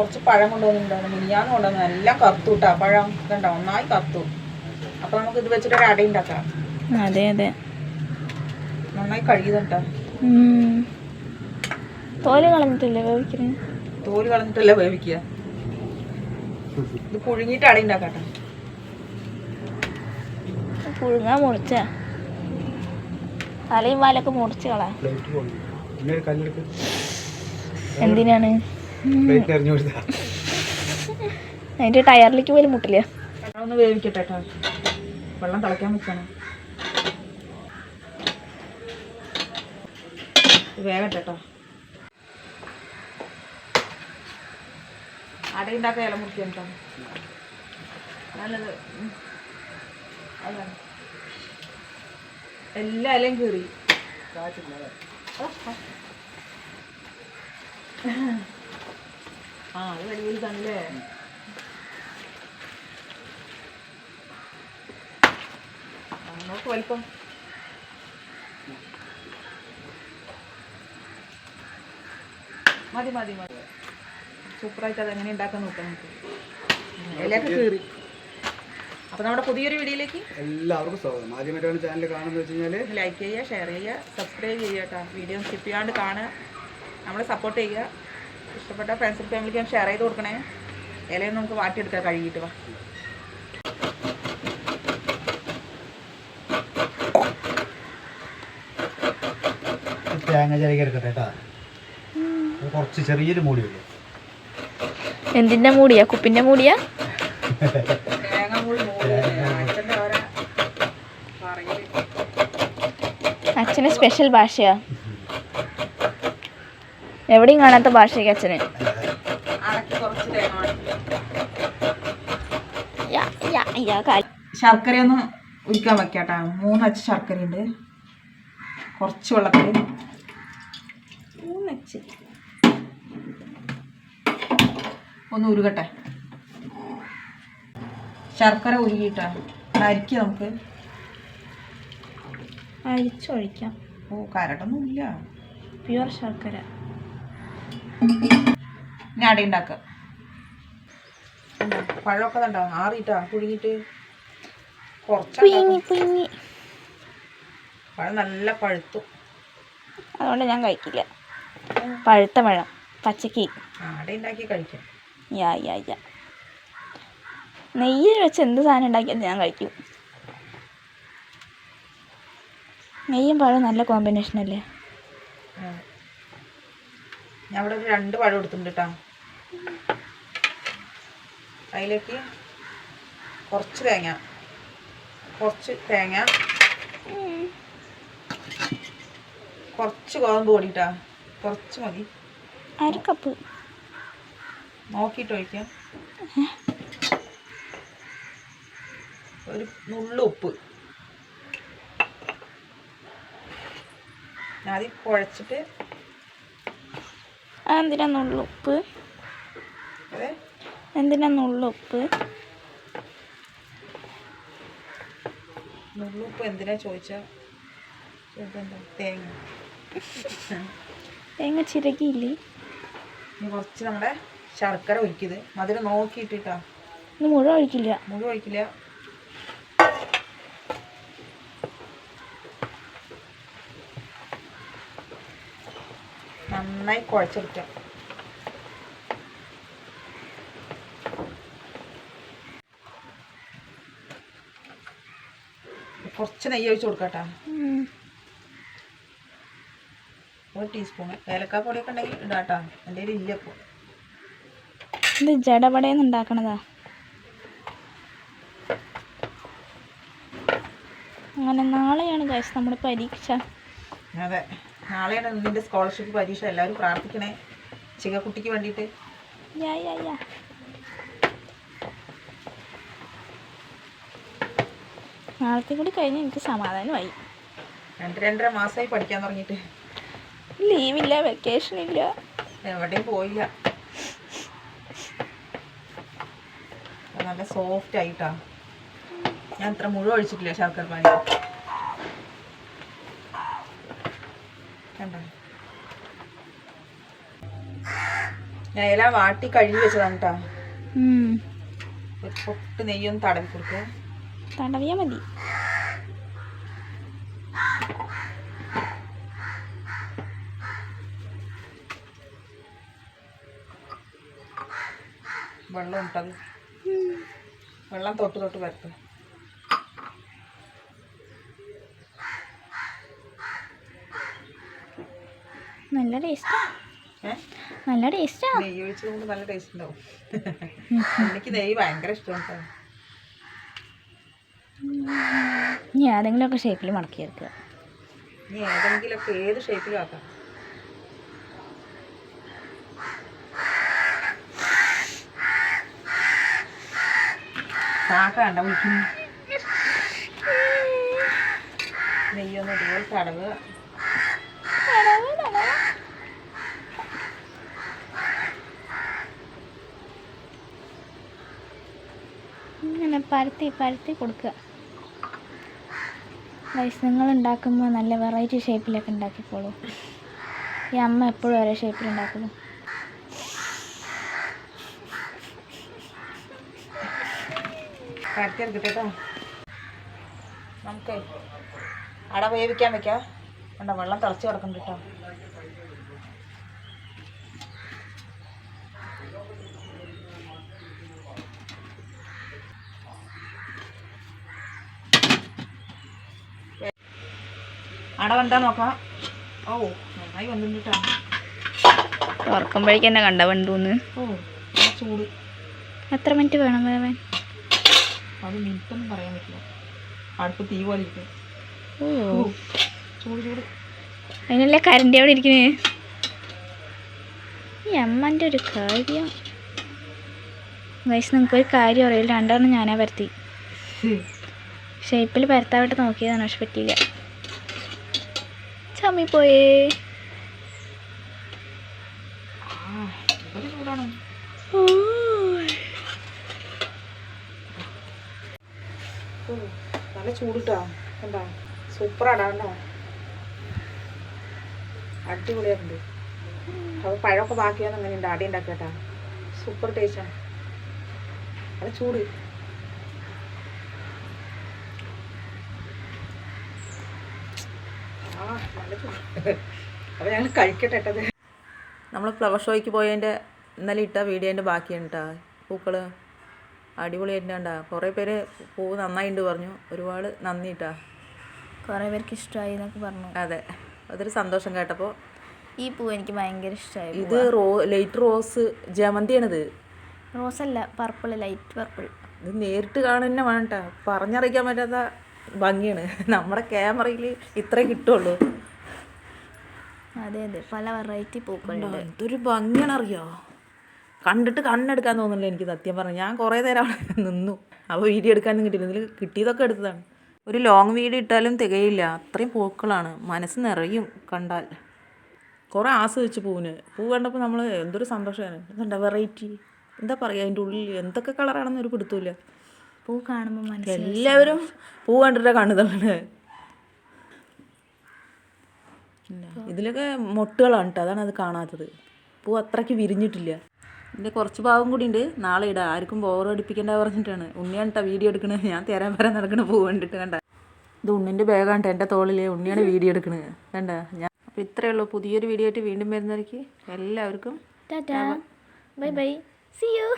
കുറച്ച് പഴം കൊണ്ടുവന്നിട്ടുണ്ടായിരുന്നു. മിനിയാന്ന് കൊണ്ടുവന്നു എല്ലാം കത്തു കേട്ടോ പഴം ഇതുണ്ടോ? ഒന്നായി കത്തു അപ്പൊ നമുക്ക് ഇത് വെച്ചിട്ട് ഒരു അട ഉണ്ടാക്കാം. അതെ അതെ. നന്നായി കഴുകിയതുണ്ടോ. തോൽ കളഞ്ഞിട്ടല്ലേ വേവിക്കുന്നത് തോൽ കളഞ്ഞിട്ടല്ലേ വേവിക്കുക? ഇത് പുഴുങ്ങിയിട്ട് അട ഉണ്ടാക്കാട്ടെ. പുഴുങ്ങാൻ മുറിച്ച. തലയും വാലൊക്കെ മുറിച്ച് കളാ എന്തിനാണ്? അതിന്റെ ടയറിലേക്ക് പോലും മുട്ടില്ല. ഒന്ന് വേവിക്കട്ടെ കേട്ടോ. വെള്ളം തിളയ്ക്കാൻ വെച്ചാണ്. വേഗട്ടെ കേട്ടോ. അട ഉണ്ടാക്കാൻ ഇല മുറിക്കാൻ കേട്ടോ. നല്ലത്. അല്ല എല്ലാ ഇലയും കീറി. ആ അത് വലിയ തന്നല്ലേ നോക്ക് വലിപ്പം. മതി മതി മതി. സൂപ്പറായിട്ട് അത് എങ്ങനെ ഉണ്ടാക്കാൻ നോക്കാം നമുക്ക്. ഇലയൊക്കെ കീറി. അപ്പോൾ നമ്മുടെ പുതിയൊരു വീഡിയോയിലേക്ക് എല്ലാവർക്കും സ്വാഗതം. ആദ്യമായിട്ടാണ് ചാനൽ കാണുന്നത് വെച്ച് കഴിഞ്ഞാൽ ലൈക്ക് ചെയ്യുക ഷെയർ ചെയ്യുക സബ്സ്ക്രൈബ് ചെയ്യുക കേട്ടോ. വീഡിയോ സ്കിപ്പ് ചെയ്യാണ്ട് കാണുക. നമ്മളെ സപ്പോർട്ട് ചെയ്യുക. ഇഷ്ടപ്പെട്ട ഫ്രണ്ട്സ് ഫാമിലിക്കും ഷെയർ ചെയ്ത് കൊടുക്കണേ. ഇലയൊന്നും നമുക്ക് വാട്ടിയെടുക്കാം കഴുകിയിട്ട് വാ. തേങ്ങ ചിരകി എടുക്കട്ടെ കേട്ടാ. കുറച്ച് ചെറിയൊരു മൂടിയുള്ളൂ എന്തിന്റെ മൂടിയാ? കുപ്പിന്റെ മൂടിയാ? മൂടി അച്ഛന് സ്പെഷ്യൽ ഭാഷയാ. എവിടെയും കാണാത്ത ഭാഷയ്ക്ക് അച്ഛന്. ശർക്കരയൊന്ന് ഉരുക്കാൻ വെക്കാട്ടാ. മൂന്നച്ച് ശർക്കരയുണ്ട്. കുറച്ച് വെള്ളത്തിൽ. മൂന്നച്ച് ഒന്ന് ഉരുകട്ടെ. ശർക്കര ഉരുകിട്ടാ അരിക്ക നമുക്ക്. അരിച്ചൊഴിക്കാം ഓ കരടൊന്നും ഇല്ല പ്യുവർ ശർക്കര. ഇനി അട ഉണ്ടാക്കുക പഴമൊക്കെ ഉണ്ടോ ആറിയിട്ടാ പുഴുങ്ങിട്ട് കുറച്ച് പഴം നല്ല പഴുത്തു. അതുകൊണ്ട് ഞാൻ കഴിക്കില്ല. പഴുത്ത പഴം പച്ചക്ക്. ആ, അട ഉണ്ടാക്കി കഴിക്കാം. യാ യാ യാ. നെയ്യിൽ വെച്ച് എന്ത് സാധനം ഉണ്ടാക്കിയാലും ഞാൻ കഴിക്കും. നെയ്യും പഴം നല്ല കോമ്പിനേഷൻ അല്ലേ. ഞാൻ ഇവിടെ ഒരു രണ്ട് പഴം എടുത്തിട്ടുണ്ട് കേട്ടോ. അതിലേക്ക് കുറച്ച് തേങ്ങ. കുറച്ച് തേങ്ങ. കുറച്ച് ഗോതമ്പ് പൊടിട്ടാ കുറച്ച് മതി. അര കപ്പ്. നോക്കിയിട്ട് ഒഴിക്കാം. ഒരു നുള്ളു ഉപ്പ്. ആദ്യം കുഴച്ചിട്ട് എന്തിനാ നുള്ളുപ്പ് എന്തിനാ നുള്ളുപ്പ് നുള്ളുപ്പ് എന്തിനാ ചോദിച്ചാൽ തേങ്ങ. തേങ്ങ ചിരകിയില്ലേ? കുറച്ച് നമ്മുടെ ശർക്കര ഒഴിക്കുന്നത് മധുരം നോക്കിയിട്ടിട്ടാ. ഇത് മുഴുവൻ ഒഴിക്കില്ല. മുഴുവൻ ഒഴിക്കില്ല. നന്നായി കുഴച്ചെടുക്കാം. കുറച്ച് നെയ്യ് ഒഴിച്ച് കൊടുക്കട്ടാ. ഒരു ടീസ്പൂൺ ഏലക്ക പൊടിയൊക്കെ ഉണ്ടെങ്കിൽ ഇടാട്ടാ. എന്റെ കയ്യിൽ ഇല്ല ഇപ്പോൾ ഇത് ജടപടയെന്ന് ഉണ്ടാക്കണതാ. അങ്ങനെ നാളെയാണ് ഗൈസ് നമ്മുടെ പരീക്ഷ. അതെ. നാളെയാണ് നിന്റെ സ്കോളർഷിപ്പ് പരീക്ഷ. എല്ലാവരും പ്രാർത്ഥിക്കണേ. ചികക്കുട്ടിക്ക് വേണ്ടിയിട്ട്. യാ യാ യാ നാളത്തെ കൂടി കഴിഞ്ഞ് എനിക്ക് സമാധാനമായി. രണ്ട് രണ്ടര മാസമായി പഠിക്കാൻ തുടങ്ങിയിട്ട്. ലീവില്ല വെക്കേഷൻ ഇല്ല. എവിടെയും പോയില്ല. നല്ല സോഫ്റ്റ് ആയിട്ടാ. ഞാൻ ഇത്ര മുഴുവൻ ഒഴിച്ചിട്ടില്ല ശർക്കര പാനി. ഞാൻ ഇല വാട്ടി കഴുകി വെച്ചതാണ് കേട്ടോ. പൊട്ട് നെയ്യൊന്ന് തടവി കൊടുക്കുക തടവിയാ മതി. വെള്ളം ഇട്ടത് വെള്ളം തൊട്ട് തൊട്ട് വരട്ടെ നല്ല ടേസ്റ്റ് ഏ? നല്ല ടേസ്റ്റാണ് നെയ്യ് ഒഴിച്ച് കൊണ്ട് നല്ല ടേസ്റ്റ് ഉണ്ടാവും. എനിക്ക് നെയ്യ് ഭയങ്കര ഇഷ്ടമാണ് ഇനി ഏതെങ്കിലുമൊക്കെ ഷേപ്പിൽ മടക്കി എടുക്കുക ഇനി ഏതെങ്കിലുമൊക്കെ ഏത് ഷേപ്പിലും ആക്കാം. കാക്കണ്ട വിളിക്കുന്നു നെയ്യൊന്ന് ഇതുപോലെ തടവുക. പരത്തി പരത്തി കൊടുക്കുക. വയസ്സ് നിങ്ങൾ ഉണ്ടാക്കുമ്പോൾ നല്ല വെറൈറ്റി ഷേപ്പിലൊക്കെ ഉണ്ടാക്കിക്കോളൂ. ഈ അമ്മ എപ്പോഴും ഒരേ ഷേപ്പിൽ ഉണ്ടാക്കുന്നു നമുക്ക് അട വേവിക്കാൻ വെക്കാം. വെള്ളം തിളച്ച് കിടക്കുന്നുണ്ട് കേട്ടോ. അട വണ്ടാ നോക്കാം. ഓ നന്നായി വന്നിട്ടാ തുറക്കുമ്പോഴേക്ക് എന്നെ കണ്ട വണ്ടു ഓ ചൂട്. എത്ര മിനിറ്റ് വേണം വേവൻ? അത് മിനിറ്റൊന്നും പറയാൻ പറ്റില്ല. അടുപ്പ് തീ പോലെ ഇരിക്കും ഓ. ചൂട് ചൂട്. അതിനല്ലേ കരണ്ടി അവിടെ ഇരിക്കുന്നേ? ഈ അമ്മന്റെ ഒരു കാര്യം. വയസ്സ് നിങ്ങൾക്കൊരു കാര്യം അറിയില്ല. രണ്ടാണ് ഞാനാ പരത്തി ഷേപ്പിൽ പരത്താവിട്ട് നോക്കിയതാണ് പക്ഷെ പറ്റിയില്ല. ചമ്മി പോയേ ആ ഇതൊരു ചൂടാണ് ഓ, നല്ല ചൂടിട്ടാ. എന്താ സൂപ്പറാടാ അടാണ്ടോ അടിപൊളിയായിട്ടുണ്ട്. അപ്പോൾ പഴമൊക്കെ ബാക്കിയാണ് അങ്ങനെ ഉണ്ട് അടി ഉണ്ടാക്കിയാട്ടാ സൂപ്പർ ടേസ്റ്റാണ്. നല്ല ചൂട് ആ നല്ല ചൂട് അപ്പോൾ ഞങ്ങൾ കഴിക്കട്ടെ കേട്ടത് നമ്മൾ ഫ്ലവർ ഷോയ്ക്ക് പോയതിന്റെ ഇന്നലെ ഇട്ട വീഡിയോന്റെ ബാക്കിയാണ് കേട്ടോ പൂക്കൾ അടിപൊളിയായിട്ടുണ്ടാ കുറേ പേര് പൂവ് നന്നായിട്ടുണ്ട് പറഞ്ഞു. ഒരുപാട് നന്ദി കേട്ടാ കുറേ പേർക്ക് ഇഷ്ടമായി എന്നൊക്കെ പറഞ്ഞു. അതെ. അതൊരു സന്തോഷം കേട്ടപ്പോൾ ഈ പൂ എനിക്ക് ഭയങ്കര ഇഷ്ടമായി ഇത് റോ ലൈറ്റ് റോസ് ജമന്തിയാണിത് റോസല്ല പർപ്പിൾ ലൈറ്റ് പർപ്പിൾ ഇത് നേരിട്ട് കാണുന്നെ വേണ്ട പറഞ്ഞറിയിക്കാൻ പറ്റാത്ത ഭംഗിയാണ്. നമ്മുടെ ക്യാമറയിൽ ഇത്രേ കിട്ടുള്ളൂ. അതെ അതെ. പല വെറൈറ്റി പൂക്കളുണ്ട്. എന്തൊരു ഭംഗിയാണ് അറിയോ? കണ്ടിട്ട് കണ്ണെടുക്കാൻ തോന്നുന്നില്ല എനിക്ക് സത്യം പറഞ്ഞു. ഞാൻ കുറേ നേരം അവിടെ നിന്നു. അപ്പോൾ വീഡിയോ എടുക്കാനൊന്നും കിട്ടിയില്ല. ഇതിൽ കിട്ടിയതൊക്കെ എടുത്തതാണ്. ഒരു ലോങ് വീഡിയോ ഇട്ടാലും തികയില്ല. അത്രയും പൂക്കളാണ്. മനസ്സ് നിറയും കണ്ടാൽ. കുറേ ആസ്വദിച്ച് പൂവിന്. പൂ കണ്ടപ്പോൾ നമ്മൾ എന്തൊരു സന്തോഷമാണ് എന്താ വെറൈറ്റി എന്താ പറയുക അതിന്റെ ഉള്ളിൽ എന്തൊക്കെ കളറാണെന്ന് ഒരു പിടുത്തമില്ല പൂ കാണുമ്പോൾ മനസ്സിൽ എല്ലാവരും പൂ കണ്ടിട്ടാണ് കണ്ണു തള്ളണത് ഇതിലൊക്കെ മൊട്ടുകളാണ് കേട്ടോ അതാണ് അത് കാണാത്തത്. പൂ അത്രയ്ക്ക് വിരിഞ്ഞിട്ടില്ല. ഇതിന്റെ കുറച്ച് ഭാഗം കൂടി ഉണ്ട്. നാളെ ഇടാം. ആർക്കും ബോർ ബോറടിപ്പിക്കേണ്ട പറഞ്ഞിട്ടാണ്. ഉണ്ണിയാണ് കേട്ടോ വീഡിയോ എടുക്കണത് ഞാൻ തരാൻ വരാൻ നടക്കണ പൂ കണ്ടിട്ട് കണ്ട. ഇത് ഉണ്ണിന്റെ ബാഗാണ് എന്റെ തോളിൽ ഉണ്ണിയാണ് വീഡിയോ എടുക്കണത് കണ്ട? ഞാൻ അപ്പോൾ ഇത്രയേ ഉള്ളൂ. പുതിയൊരു വീഡിയോ ആയിട്ട് വീണ്ടും വരുന്നവർക്ക് എല്ലാവർക്കും ബൈ ബൈ സി യു